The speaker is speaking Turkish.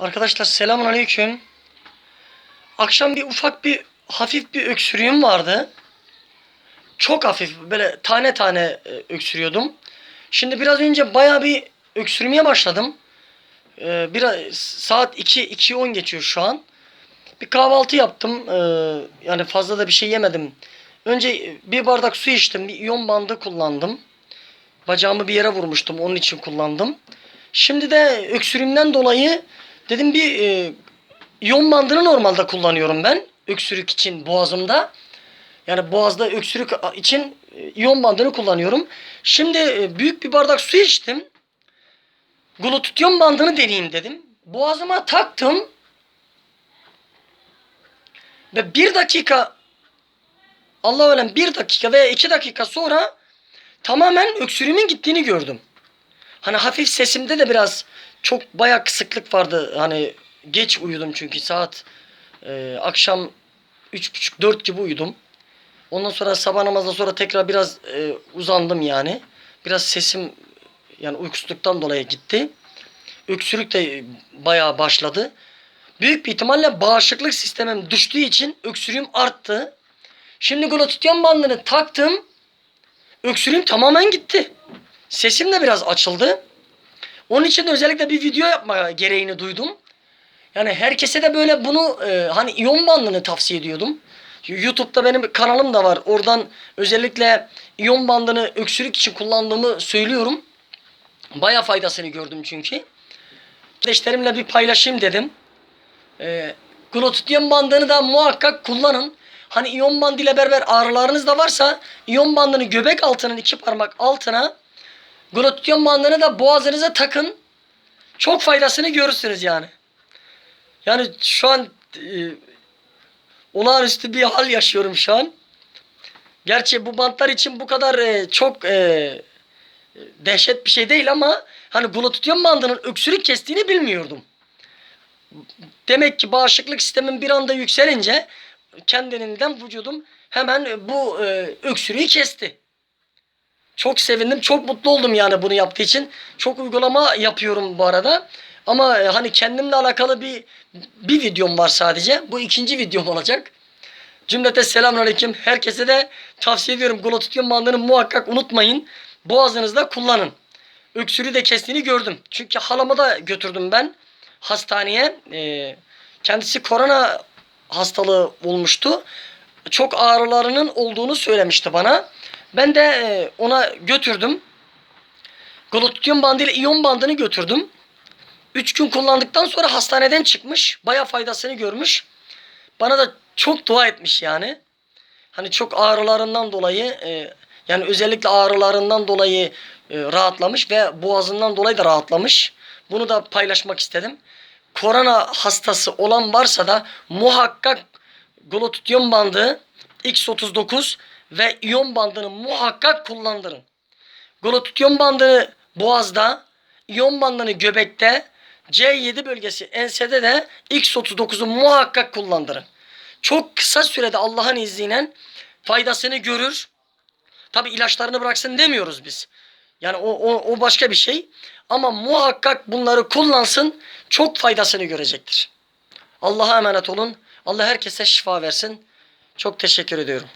Arkadaşlar selamun aleyküm. Akşam bir ufak bir hafif bir öksürüğüm vardı. Çok hafif böyle tane tane e, öksürüyordum. Şimdi biraz önce baya bir öksürmeye başladım. Ee, biraz saat 2 2.10 geçiyor şu an. Bir kahvaltı yaptım. Ee, yani fazla da bir şey yemedim. Önce bir bardak su içtim. Bir iyon bandı kullandım. Bacağımı bir yere vurmuştum. Onun için kullandım. Şimdi de öksürüğümden dolayı dedim bir e, iyon bandını normalde kullanıyorum ben. Öksürük için boğazımda. Yani boğazda öksürük için e, iyon bandını kullanıyorum. Şimdi e, büyük bir bardak su içtim. Glutatyon bandını deneyeyim dedim. Boğazıma taktım. Ve bir dakika Allah ölen bir dakika veya iki dakika sonra tamamen öksürüğümün gittiğini gördüm. Hani hafif sesimde de biraz çok bayağı kısıklık vardı. Hani geç uyudum çünkü saat e, akşam üç buçuk dört gibi uyudum. Ondan sonra sabah namazdan sonra tekrar biraz e, uzandım yani. Biraz sesim yani uykusuzluktan dolayı gitti. Öksürük de bayağı başladı. Büyük bir ihtimalle bağışıklık sistemim düştüğü için öksürüğüm arttı. Şimdi glutatyon bandını taktım. Öksürüğüm tamamen gitti. Sesim de biraz açıldı. Onun için de özellikle bir video yapma gereğini duydum. Yani herkese de böyle bunu e, hani iyon bandını tavsiye ediyordum. YouTube'da benim kanalım da var. Oradan özellikle iyon bandını öksürük için kullandığımı söylüyorum. Baya faydasını gördüm çünkü. Kardeşlerimle bir paylaşayım dedim. E, glutatyon bandını da muhakkak kullanın. Hani iyon bandı ile beraber ağrılarınız da varsa iyon bandını göbek altının iki parmak altına glutatyon bandını da boğazınıza takın. Çok faydasını görürsünüz yani. Yani şu an e, olağanüstü bir hal yaşıyorum şu an. Gerçi bu bantlar için bu kadar e, çok e, dehşet bir şey değil ama hani glutatyon bandının öksürük kestiğini bilmiyordum. Demek ki bağışıklık sistemin bir anda yükselince kendiliğinden vücudum hemen bu e, öksürüğü kesti. Çok sevindim, çok mutlu oldum yani bunu yaptığı için. Çok uygulama yapıyorum bu arada. Ama e, hani kendimle alakalı bir bir videom var sadece. Bu ikinci videom olacak. Cümlete selamünaleyküm. Herkese de tavsiye ediyorum. Glutatyon bandını muhakkak unutmayın. Boğazınızda kullanın. Öksürüğü de kestiğini gördüm. Çünkü halama da götürdüm ben hastaneye. Ee, kendisi korona hastalığı olmuştu. Çok ağrılarının olduğunu söylemişti bana. Ben de e, ona götürdüm. Glutatyon bandı ile iyon bandını götürdüm. 3 gün kullandıktan sonra hastaneden çıkmış. Baya faydasını görmüş. Bana da çok dua etmiş yani. Hani çok ağrılarından dolayı e, yani özellikle ağrılarından dolayı e, rahatlamış ve boğazından dolayı da rahatlamış. Bunu da paylaşmak istedim. Korona hastası olan varsa da muhakkak glutatyon bandı X39 ve iyon bandını muhakkak kullandırın. Glutatyon bandını boğazda, iyon bandını göbekte, C7 bölgesi ensede de X39'u muhakkak kullandırın. Çok kısa sürede Allah'ın izniyle faydasını görür. Tabi ilaçlarını bıraksın demiyoruz biz. Yani o, o, o başka bir şey. Ama muhakkak bunları kullansın. Çok faydasını görecektir. Allah'a emanet olun. Allah herkese şifa versin. Çok teşekkür ediyorum.